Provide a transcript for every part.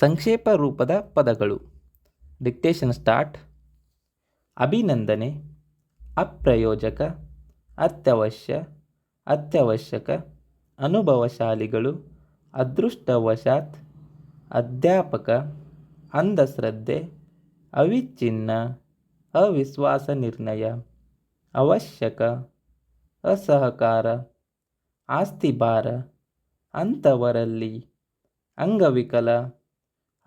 ಸಂಕ್ಷೇಪ ರೂಪದ ಪದಗಳು. Dictation start ಅಭಿನಂದನೆ, ಅಪ್ರಯೋಜಕ, ಅತ್ಯವಶ್ಯ, ಅತ್ಯವಶ್ಯಕ, ಅನುಭವಶಾಲಿಗಳು, ಅದೃಷ್ಟವಶಾತ್, ಅಧ್ಯಾಪಕ, ಅಂಧಶ್ರದ್ಧೆ, ಅವಿಚ್ಛಿನ್ನ, ಅವಿಶ್ವಾಸ ನಿರ್ಣಯ, ಅವಶ್ಯಕ, ಅಸಹಕಾರ, ಆಸ್ತಿಭಾರ ಅಂಥವರಲ್ಲಿ ಅಂಗವಿಕಲ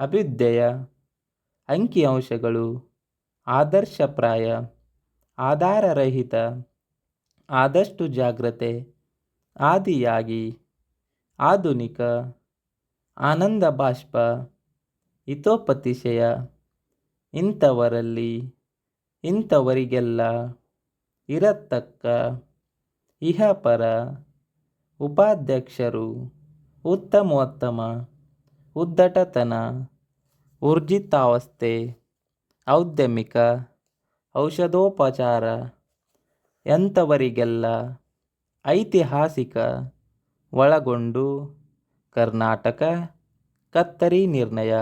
ಅಭ್ಯುದಯ, ಅಂಕಿಅಂಶಗಳು, ಆದರ್ಶಪ್ರಾಯ, ಆಧಾರರಹಿತ ಆದಷ್ಟು ಜಾಗ್ರತೆ ಆದಿಯಾಗಿ, ಆಧುನಿಕ ಆನಂದ ಬಾಷ್ಪ ಹಿತೋಪತಿಶಯ, ಇಂಥವರಲ್ಲಿ, ಇಂಥವರಿಗೆಲ್ಲ, ಇರತಕ್ಕ, ಇಹಪರ, ಉಪಾಧ್ಯಕ್ಷರು, ಉತ್ತಮೋತ್ತಮ, ಉದ್ದಟತನ ಊರ್ಜಿತಾವಸ್ಥೆ, ಔದ್ಯಮಿಕ, ಔಷಧೋಪಚಾರ ಎಂಥವರಿಗೆಲ್ಲ ಐತಿಹಾಸಿಕ ಒಳಗೊಂಡು ಕರ್ನಾಟಕ ಕತ್ತರಿ ನಿರ್ಣಯ.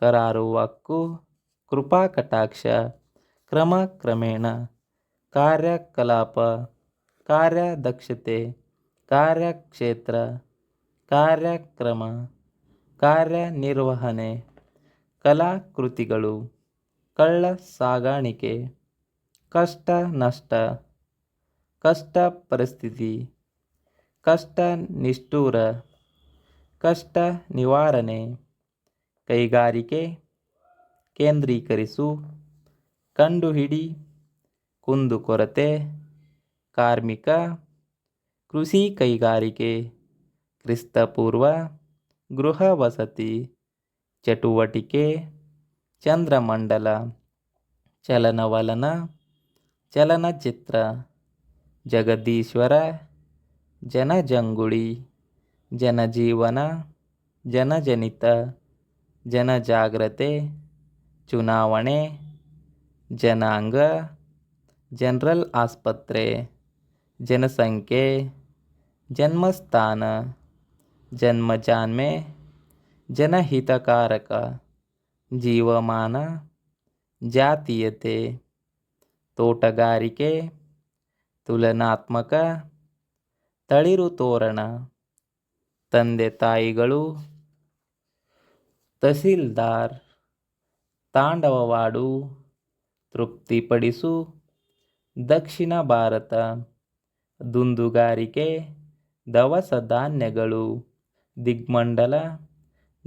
ಕರಾರುವಕ್ಕು ಕೃಪಾಕಟಾಕ್ಷ ಕ್ರಮ ಕ್ರಮೇಣ. ಕಾರ್ಯಕಲಾಪ, ಕಾರ್ಯದಕ್ಷತೆ, ಕಾರ್ಯಕ್ಷೇತ್ರ, ಕಾರ್ಯಕ್ರಮ, ಕಾರ್ಯನಿರ್ವಹಣೆ. ಕಲಾಕೃತಿಗಳು, ಕಳ್ಳ ಸಾಗಾಣಿಕೆ, ಕಷ್ಟ ನಷ್ಟ, ಕಷ್ಟ ಪರಿಸ್ಥಿತಿ, ಕಷ್ಟ ನಿಷ್ಠೂರ, ಕಷ್ಟ ನಿವಾರಣೆ, ಕೈಗಾರಿಕೆ, ಕೇಂದ್ರೀಕರಿಸು, ಕಂಡುಹಿಡಿ ಕುಂದುಕೊರತೆ ಕಾರ್ಮಿಕ, ಕೃಷಿ ಕೈಗಾರಿಕೆ, ಕ್ರಿಸ್ತಪೂರ್ವ, ಗೃಹ ವಸತಿ. ಚಟುವಟಿಕೆ ಚಂದ್ರಮಂಡಲ ಚಲನವಲನ ಚಲನಚಿತ್ರ ಜಗದೀಶ್ವರ ಜನಜಂಗುಳಿ ಜನಜೀವನ ಜನಜನಿತ ಜನಜಾಗ್ರತೆ ಚುನಾವಣೆ ಜನಾಂಗ ಜನರಲ್ ಆಸ್ಪತ್ರೆ ಜನಸಂಖ್ಯೆ ಜನ್ಮಸ್ಥಾನ ಜನ್ಮಜಾನ್ಮೆ ಜನಹಿತಕಾರಕ, ಜೀವಮಾನ, ಜಾತೀಯತೆ, ತೋಟಗಾರಿಕೆ, ತುಲನಾತ್ಮಕ, ತಳಿರು ತೋರಣ, ತಂದೆ ತಾಯಿಗಳು, ತಹಸೀಲ್ದಾರ್, ತಾಂಡವವಾಡು, ತೃಪ್ತಿಪಡಿಸು, ದಕ್ಷಿಣ ಭಾರತ, ದುಂದುಗಾರಿಕೆ, ದವಸ ಧಾನ್ಯಗಳು, ದಿಗ್ಮಂಡಲ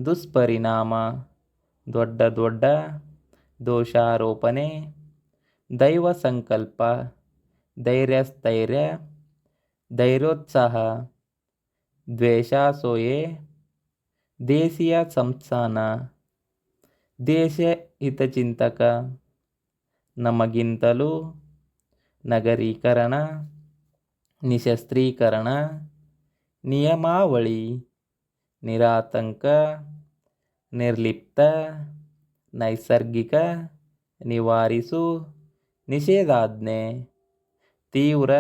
ದುಷ್ಪರಿಣಾಮ ದೊಡ್ಡ ದೊಡ್ಡ ದೋಷಾರೋಪಣೆ ದೈವ ಸಂಕಲ್ಪ, ಧೈರ್ಯಸ್ಥೈರ್ಯ, ಧೈರ್ಯೋತ್ಸಾಹ, ದ್ವೇಷಾಸೋಯೆ, ದೇಶೀಯ ಸಂಸ್ಥಾನ, ದೇಶ ಹಿತಚಿಂತಕ, ನಮಗಿಂತಲೂ ನಗರೀಕರಣ, ನಿಶಸ್ತ್ರೀಕರಣ, ನಿಯಮಾವಳಿ. ನಿರಾತಂಕ, ನಿರ್ಲಿಪ್ತ, ನೈಸರ್ಗಿಕ, ನಿವಾರಿಸು, ನಿಷೇಧಾಜ್ಞೆ, ತೀವ್ರ,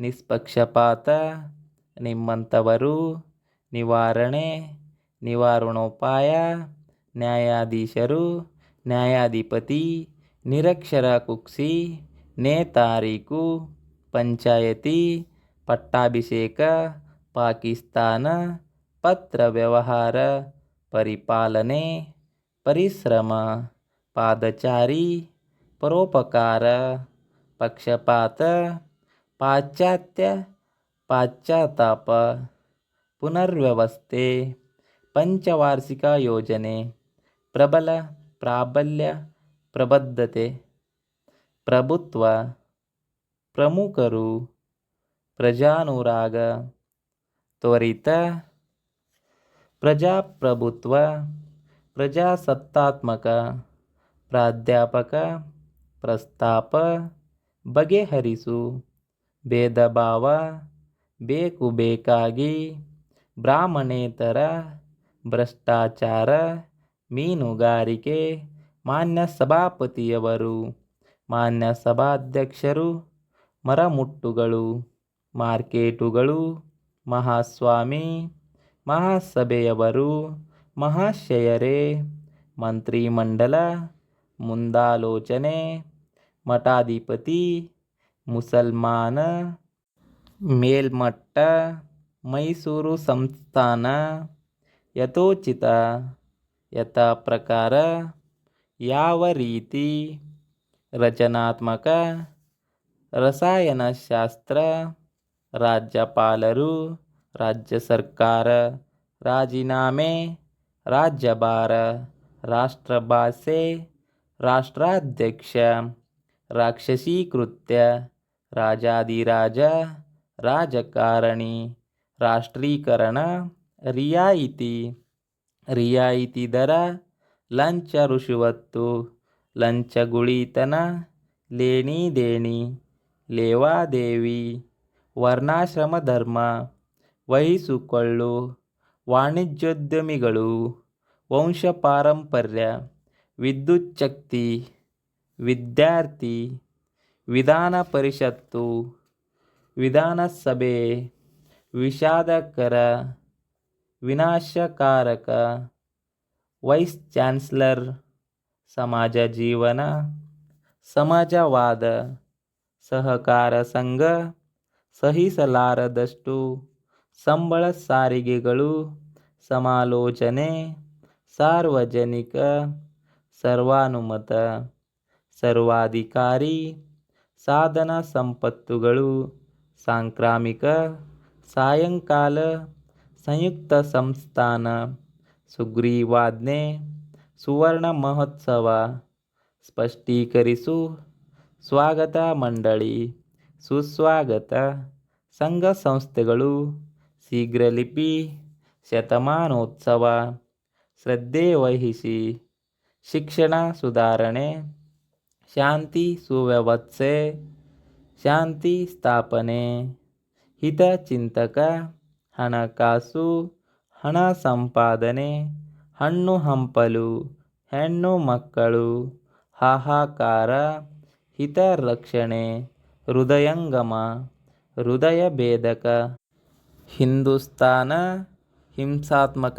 ನಿಷ್ಪಕ್ಷಪಾತ, ನಿಮ್ಮಂಥವರು, ನಿವಾರಣೆ, ನಿವಾರಣೋಪಾಯ, ನ್ಯಾಯಾಧೀಶರು, ನ್ಯಾಯಾಧಿಪತಿ, ನಿರಕ್ಷರ ಕುಕ್ಷಿ ನೇತಾರೀಕು, ಪಂಚಾಯತಿ, ಪಟ್ಟಾಭಿಷೇಕ, ಪಾಕಿಸ್ತಾನ ಪತ್ರ ವ್ಯವಹಾರ, ಪರಿಪಾಲನೆ, ಪರಿಶ್ರಮ, ಪಾದಚಾರಿ, ಪರೋಪಕಾರ, ಪಕ್ಷಪಾತ, ಪಾಶ್ಚಾತ್ಯ, ಪಾಶ್ಚಾತ್ತಾಪ, ಪುನರ್ವ್ಯವಸ್ಥೆ, ಪಂಚವಾರ್ಷಿಕ ಯೋಜನೆ, ಪ್ರಬಲ ಪ್ರಾಬಲ್ಯ, ಪ್ರಬದ್ಧತೆ, ಪ್ರಭುತ್ವ, ಪ್ರಮುಖರು, ಪ್ರಜಾನುರಾಗ, ತ್ವರಿತ ಪ್ರಜಾಪ್ರಭುತ್ವ, ಪ್ರಜಾಸತ್ತಾತ್ಮಕ, ಪ್ರಾಧ್ಯಾಪಕ, ಪ್ರಸ್ತಾಪ, ಬಗೆಹರಿಸು, ಭೇದಭಾವ, ಬೇಕು ಬೇಕಾಗಿ, ಬ್ರಾಹ್ಮಣೇತರ, ಭ್ರಷ್ಟಾಚಾರ, ಮೀನುಗಾರಿಕೆ, ಮಾನ್ಯ ಸಭಾಪತಿಯವರು, ಮಾನ್ಯ ಸಭಾಧ್ಯಕ್ಷರು, ಮರಮುಟ್ಟುಗಳು, ಮಾರ್ಕೇಟುಗಳು, ಮಹಾಸ್ವಾಮಿ ಮಹಾಸಭೆಯವರು, ಮಹಾಶಯರೇ, ಮಂತ್ರಿಮಂಡಲ, ಮುಂದಾಲೋಚನೆ, ಮಠಾಧಿಪತಿ, ಮುಸಲ್ಮಾನ, ಮೇಲ್ಮಟ್ಟ, ಮೈಸೂರು ಸಂಸ್ಥಾನ, ಯಥೋಚಿತ ಯಥಾ ಪ್ರಕಾರ ಯಾವ ರೀತಿ, ರಚನಾತ್ಮಕ, ರಸಾಯನಶಾಸ್ತ್ರ, ರಾಜ್ಯಪಾಲರು ರಾಜ್ಯ ಸರ್ಕಾರ ರಾಜೀನಾಮೆ, ರಾಜ್ಯಭಾರ ರಾಷ್ಟ್ರಭಾಷೆ ರಾಷ್ಟ್ರಾಧ್ಯಕ್ಷ ರಾಕ್ಷಸೀಕೃತ್ಯ ರಾಜಾದಿರಾಜ ರಾಜಕಾರಣಿ, ರಾಷ್ಟ್ರೀಕರಣ, ರಿಯಾಯಿತಿ ರಿಯಾಯಿತಿ ದರ, ಲಂಚ ರುಷುವತ್ತು ಲಂಚಗುಳಿತನ ಲೇಣಿ ದೇಣಿ, ಲೇವಾದೇವಿ, ವರ್ಣಾಶ್ರಮ ಧರ್ಮ ವಹಿಸಿಕೊಳ್ಳು. ವಾಣಿಜ್ಯೋದ್ಯಮಿಗಳು, ವಂಶಪಾರಂಪರ್ಯ, ವಿದ್ಯುಚ್ಛಕ್ತಿ, ವಿದ್ಯಾರ್ಥಿ, ವಿಧಾನ ಪರಿಷತ್ತು, ವಿಧಾನಸಭೆ, ವಿಷಾದಕರ, ವಿನಾಶಕಾರಕ, ವೈಸ್ ಚಾನ್ಸ್ಲರ್, ಸಮಾಜ ಜೀವನ ಸಮಾಜವಾದ ಸಹಕಾರ ಸಂಘ, ಸಹಿಸಲಾರದಷ್ಟು. ಸಂಬಳ ಸಾರಿಗೆಗಳು, ಸಮಾಲೋಚನೆ, ಸಾರ್ವಜನಿಕ, ಸರ್ವಾನುಮತ, ಸರ್ವಾಧಿಕಾರಿ, ಸಾಧನ ಸಂಪತ್ತುಗಳು, ಸಾಂಕ್ರಾಮಿಕ, ಸಾಯಂಕಾಲ, ಸಂಯುಕ್ತ ಸಂಸ್ಥಾನ, ಸುಗ್ರೀವಾಜ್ಞೆ, ಸುವರ್ಣ ಮಹೋತ್ಸವ, ಸ್ಪಷ್ಟೀಕರಿಸು, ಸ್ವಾಗತ ಮಂಡಳಿ, ಸುಸ್ವಾಗತ, ಸಂಘ ಸಂಸ್ಥೆಗಳು ಶೀಘ್ರಲಿಪಿ ಶತಮಾನೋತ್ಸವ. ಶ್ರದ್ಧೆ ವಹಿಸಿ ಶಿಕ್ಷಣ ಸುಧಾರಣೆ, ಶಾಂತಿ ಸುವ್ಯವಸ್ಥೆ, ಶಾಂತಿ ಸ್ಥಾಪನೆ ಹಿತಚಿಂತಕ ಹಣಕಾಸು, ಹಣ ಸಂಪಾದನೆ, ಹಣ್ಣು ಹಂಪಲು, ಹೆಣ್ಣು ಮಕ್ಕಳು, ಹಾಹಾಕಾರ ಹಿತರಕ್ಷಣೆ ಹೃದಯಂಗಮ, ಹೃದಯ ಭೇದಕ. ಹಿಂದೂಸ್ತಾನ ಹಿಂಸಾತ್ಮಕ.